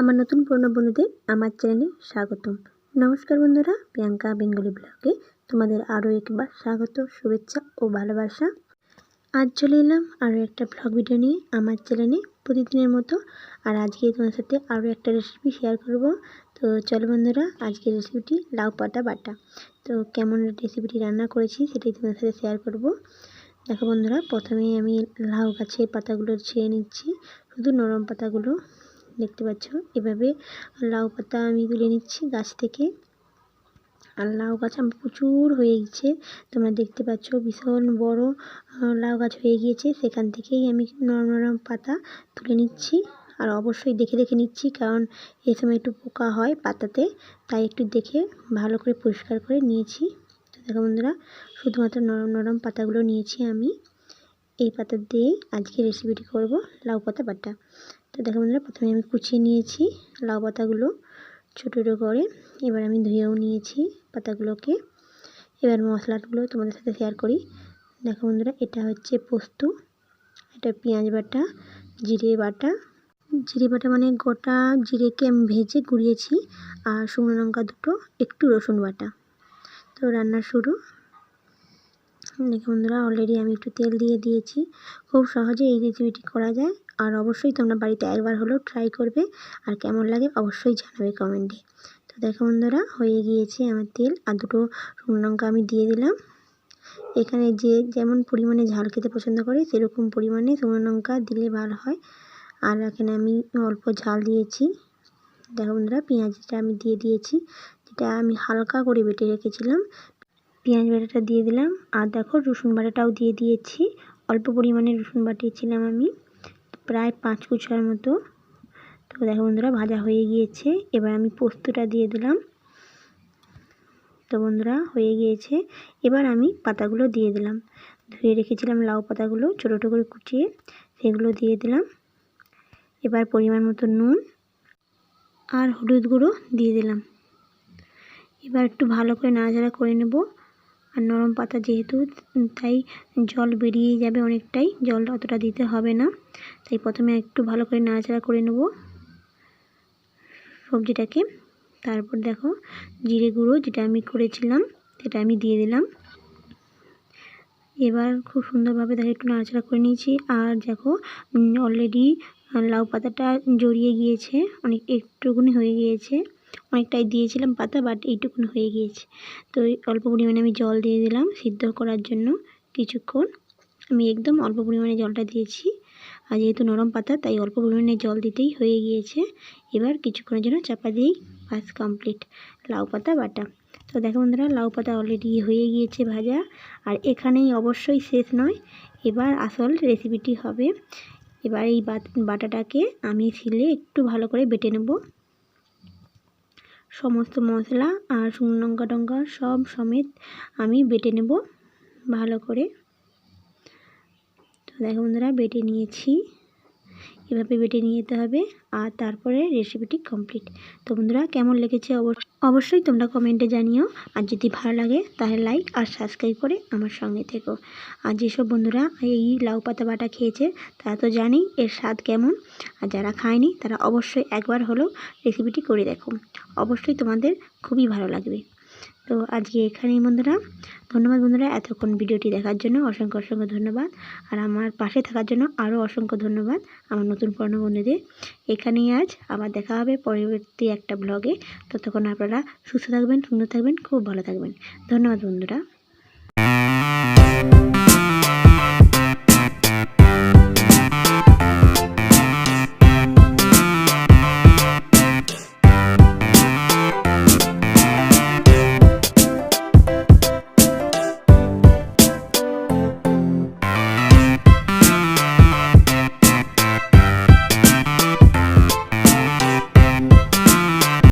আমার নতুন পুরনো বন্ধুদের আমার চ্যানেলে স্বাগতম। নমস্কার বন্ধুরা, প্রিয়াঙ্কা বেঙ্গলি ব্লগে তোমাদের আরও একবার স্বাগত, শুভেচ্ছা ও ভালোবাসা। আজ চলে এলাম আরও একটা ব্লগ ভিডিও নিয়ে আমার চ্যানেলে প্রতিদিনের মতো। আর আজকে তোমার সাথে আরও একটা রেসিপি শেয়ার করব। তো চলো বন্ধুরা, আজকের রেসিপিটি লাউ পাতা বাটা। তো কেমন রেসিপিটি রান্না করেছি সেটাই তোমার সাথে শেয়ার করব। দেখো বন্ধুরা, প্রথমেই আমি লাউ গাছের পাতাগুলো ছেড়ে নিচ্ছি, শুধু নরম পাতাগুলো। দেখতে পাচ্ছ? এভাবে লাউ পাতা আমি তুলে নিচ্ছি গাছ থেকে। আর লাউ গাছ আমার প্রচুর হয়ে গেছে। তোমরা দেখতে পাচ্ছ ভীষণ বড় লাউ গাছ হয়ে গিয়েছে। সেখান থেকেই আমি নরম নরম পাতা তুলে নিচ্ছি। আর অবশ্যই দেখে দেখে নিচ্ছি, কারণ এই সময় একটু পোকা হয় পাতাতে। তাই একটু দেখে ভালো করে পরিষ্কার করে নিয়েছি। তো দেখো বন্ধুরা, শুধুমাত্র নরম নরম পাতাগুলো নিয়েছি আমি। এই পাতা দিয়েই আজকে রেসিপিটি করব, লাউ পাতা বাটা। তো দেখো বন্ধুরা, প্রথমে আমি কুচিয়ে নিয়েছি লাউ পাতাগুলো ছোটো ছোটো করে। এবার আমি ধুয়েও নিয়েছি পাতাগুলোকে। এবার মশলাগুলো তোমাদের সাথে শেয়ার করি। দেখো বন্ধুরা, এটা হচ্ছে পোস্ত, এটা পেঁয়াজ বাটা, জিরে বাটা। জিরে বাটা মানে গোটা জিরেকে আমি ভেজে গুঁড়িয়েছি, আর শুকনো লঙ্কা দুটো, একটু রসুন বাটা। তো রান্না শুরু। দেখো বন্ধুরা অলরেডি আমি একটু তেল দিয়ে দিয়েছি। খুব সহজে এই রেসিপিটি করা যায়। আর অবশ্যই তোমরা বাড়িতে একবার হলেও ট্রাই করবে। আর কেমন লাগে অবশ্যই জানাবে কমেন্টে তো দেখো বন্ধুরা, হয়ে গিয়েছে আমার তেল। আর দুটো শুকনো লঙ্কা আমি দিয়ে দিলাম। এখানে যে যেমন পরিমাণে ঝাল খেতে পছন্দ করে, সেরকম পরিমাণে শুকনো লঙ্কা দিলে ভালো হয়। আর এখানে আমি অল্প ঝাল দিয়েছি। দেখো বন্ধুরা, পেঁয়াজটা আমি দিয়ে দিয়েছি। যেটা আমি হালকা করে বেটে রেখেছিলাম। পেঁয়াজ বাটাটা দিয়ে দিলাম। আর দেখো, রসুন বাটাটাও দিয়ে দিয়েছি। অল্প পরিমাণে রসুন বাটিয়েছিলাম আমি, প্রায় পাঁচ কুচার মতো। তো দেখো বন্ধুরা, ভাজা হয়ে গিয়েছে। এবার আমি পোস্তটা দিয়ে দিলাম। তো বন্ধুরা, হয়ে গিয়েছে। এবার আমি পাতাগুলো দিয়ে দিলাম। ধুয়ে রেখেছিলাম লাউ পাতাগুলো ছোটো ছোটো করে কুচিয়ে, সেগুলো দিয়ে দিলাম। এবার পরিমাণ মতো নুন আর হলুদ গুঁড়ো দিয়ে দিলাম। এবার একটু ভালো করে নাড়াচাড়া করে নেব। আর নরম পাতা যেহেতু, তাই জল বেরিয়ে যাবে অনেকটাই। জল অতটা দিতে হবে না। তাই প্রথমে একটু ভালো করে নাড়াচাড়া করে নেব সবজিটাকে। তারপর দেখো, জিরে গুঁড়ো যেটা আমি করেছিলাম, সেটা আমি দিয়ে দিলাম। এবার খুব সুন্দরভাবে দেখো একটু নাড়াচাড়া করে নিয়েছি। আর দেখো অলরেডি লাউ পাতাটা জড়িয়ে গিয়েছে, অনেক একটুকুনি হয়ে গিয়েছে। অনেকটাই দিয়েছিলাম পাতা বাট এইটুকুন হয়ে গিয়েছে। তো অল্প পরিমাণে আমি জল দিয়ে দিলাম সিদ্ধ করার জন্য কিছুক্ষণ। আমি একদম অল্প পরিমাণে জলটা দিয়েছি। আর যেহেতু নরম পাতা, তাই অল্প পরিমাণে জল দিতেই হয়ে গিয়েছে। এবার কিছুক্ষণের জন্য চাপা দিয়েই বাস কমপ্লিট লাউ পাতা, বাটা। তো দেখো বন্ধুরা, লাউ পাতা অলরেডি হয়ে গিয়েছে ভাজা। আর এখানেই অবশ্যই শেষ নয়, এবার আসল রেসিপিটি হবে। এবার এই বাটাটাকে আমি ছিলে একটু ভালো করে বেটে নেব। সমস্ত মশলা আর শুকনো লঙ্কা টঙ্কা সব সমেত আমি বেটে নেব ভালো করে। তো দেখো বন্ধুরা, বেটে নিয়েছি। এভাবে বেটে নিয়ে যেতে হবে আর তারপরে রেসিপিটি কমপ্লিট তো বন্ধুরা, কেমন লেগেছে অবশ্যই তোমরা কমেন্টে জানিও। আর যদি ভালো লাগে, তাহলে লাইক আর সাবস্ক্রাইব করে আমার সঙ্গে থেকো। আর যেসব বন্ধুরা এই লাউ পাতা বাটা খেয়েছে, তারা তো জানেই এর স্বাদ কেমন। আর যারা খায়নি, তারা অবশ্যই একবার হলেও রেসিপিটি করে দেখো। অবশ্যই তোমাদের খুবই ভালো লাগবে। তো আজকে এখানেই বন্ধুরা। ধন্যবাদ বন্ধুরা এতক্ষণ ভিডিওটি দেখার জন্য। অসংখ্য অসংখ্য ধন্যবাদ। আর আমার পাশে থাকার জন্য আরও অসংখ্য ধন্যবাদ আমার নতুন পুরনো বন্ধুদের। এখানেই আজ আবার দেখা হবে পরবর্তী একটা ব্লগে ততক্ষণ আপনারা সুস্থ থাকবেন, সুন্দর থাকবেন, খুব ভালো থাকবেন। ধন্যবাদ বন্ধুরা।